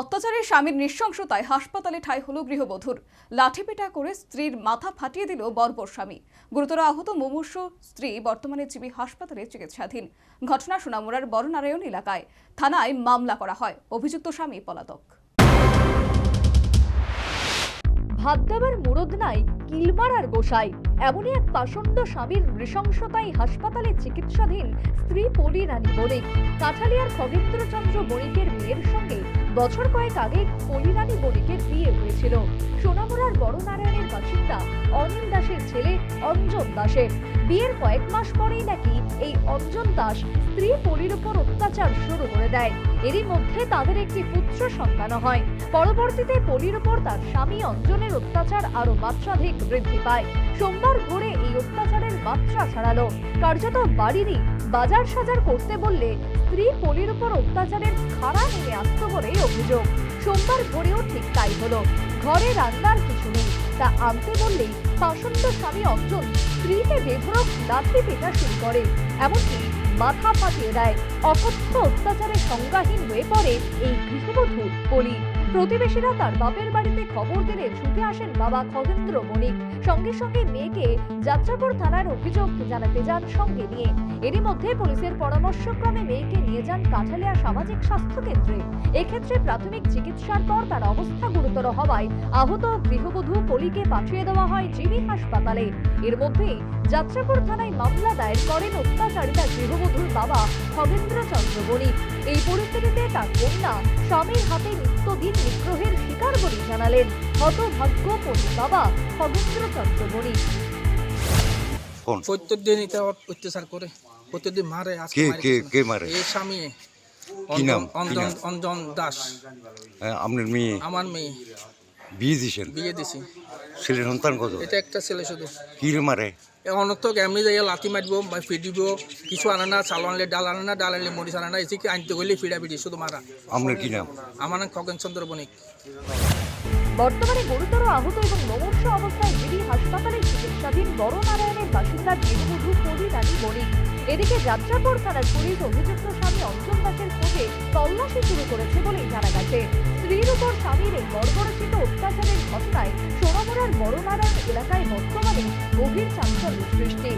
অত্যাচারের স্বামীর নৃশংসতায় হাসপাতালে ঠাঁই হল গৃহবধূর। লাঠিপেটা করে স্ত্রীর মাথা ফাটিয়ে দিল বর্বর স্বামী। গুরুতর আহত মুমূর্ষ স্ত্রী বর্তমানে জিবি হাসপাতালে চিকিৎসাধীন। ঘটনা সোনামুড়ার বরনারায়ণ এলাকায়। থানায় মামলা করা হয়। অভিযুক্ত স্বামী পলাতক। ভাত দেবার মুরদ নাই কিলমারার গোসাই। এমনই এক পাষণ্ড স্বামীর নৃশংসতায় হাসপাতালে চিকিৎসাধীন স্ত্রী পলি রানী বণিক। কাঠালিয়ার খগেন্দ্রচন্দ্র বণিকের মেয়ের সঙ্গে বছর কয়েক আগে পলি রানী বণিকের বিয়ে হয়েছিল। সোনামুড়ার বড় নারায়ণের বাসিন্দা অনিল দাসের ছেলে অঞ্জন দাসের বিয়ের কয়েক মাস পরেই নাকি এই অঞ্জন দাস স্ত্রী পলির উপর অত্যাচার শুরু করে দেয়। এরই মধ্যে তাদের একটি পুত্র সন্তান হয়। পরবর্তীতে পলির উপর তার স্বামী অঞ্জনের অত্যাচার আরও মাত্রাধিক বৃদ্ধি পায়। সোমবার ভোরে এই অত্যাচারের মাত্রা ছাড়ালো। কার্যত বাড়িরই বাজার সাজার করতে বললে স্ত্রী পলির উপর অত্যাচারের খাড়া নেমে আসত বলেই অভিযোগ। সোমবার ভোরেও ঠিক তাই হল। ঘরে রান্নার কিছু নেই। তা আনতে বললেই শাসন্ত স্বামী অঞ্জন স্ত্রীকে বেধরক লাঠি পেটা শুরু করে। এমনকি মাথা ফাটিয়ে দেয়। অকথ্য অত্যাচারে সংজ্ঞাহীন হয়ে পড়ে এই গৃহবধূ পলি। প্রতিবেশীরা তার বাপের বাড়িতে খবর দিলে ছুটে আসেন বাবা খগেন্দ্র বণিক সঙ্গে সঙ্গে মেয়েকে যাত্রাপুর থানার অভিযোগ জানাতে যান সঙ্গে নিয়ে। এরই মধ্যে পুলিশের পরামর্শক্রমে মেয়েকে নিয়ে যান কাঠালিয়া সামাজিক স্বাস্থ্য কেন্দ্রে। এক্ষেত্রে প্রাথমিক চিকিৎসার পর তার অবস্থা গুরুতর হওয়ায় আহত গৃহবধূ পলিকে পাঠিয়ে দেওয়া হয় জিবি হাসপাতালে। এর মধ্যেই যাত্রাপুর থানায় মামলা দায়ের করেন অত্যাচারিতা গৃহবধূর বাবা খগেন্দ্র চন্দ্র বণিক এই পরিস্থিতিতে তার কন্যা স্বামীর হাতে নিত্যদিন নিগ্রহের শিকার বলে জানালেন হতভাগ্য পলি বাবা খগেন্দ্র চন্দ্র বণিক ফোন। প্রত্যেকদিন এটা অত্যাচার করে প্রত্যেকদিন মারে আজকে কে কে কে মারে? এই স্বামী কি নাম? অঞ্জন- অঞ্জন দাস। হ্যাঁ, আপনার মেয়ে? আমার মেয়ে। বিয়ে দিছেন বিয়ে দিছি ছেলে সন্তান কত? এটা একটা ছেলে শুধু। কি মারে? তো এমনি যাই লাঠি মারব বা ফিডিব কিছু আনে না চাল আনলে ডাল আনে না ডাল আনলে মরিচ আনে না এসে আনতে গেলে ফিডা ফিডি শুধু মারা আপনার কি নাম? আমার নাম খগেন চন্দ্র বণিক। বর্তমানে গুরুতর আহত এবং মুমূর্ষ অবস্থায় জিবি হাসপাতালে চিকিৎসাধীন বড় নারায়ণের বাসিন্দা রানী বণিক। এদিকে যাত্রাপুর থানার পুলিশ অভিযুক্ত স্বামী অঞ্জন দাসের খোঁজে তল্লাশি শুরু করেছে বলেই জানা গেছে। স্ত্রীর উপর স্বামীর এই বর্বরচিত অত্যাচারের फिर संसर्ग सृष्टि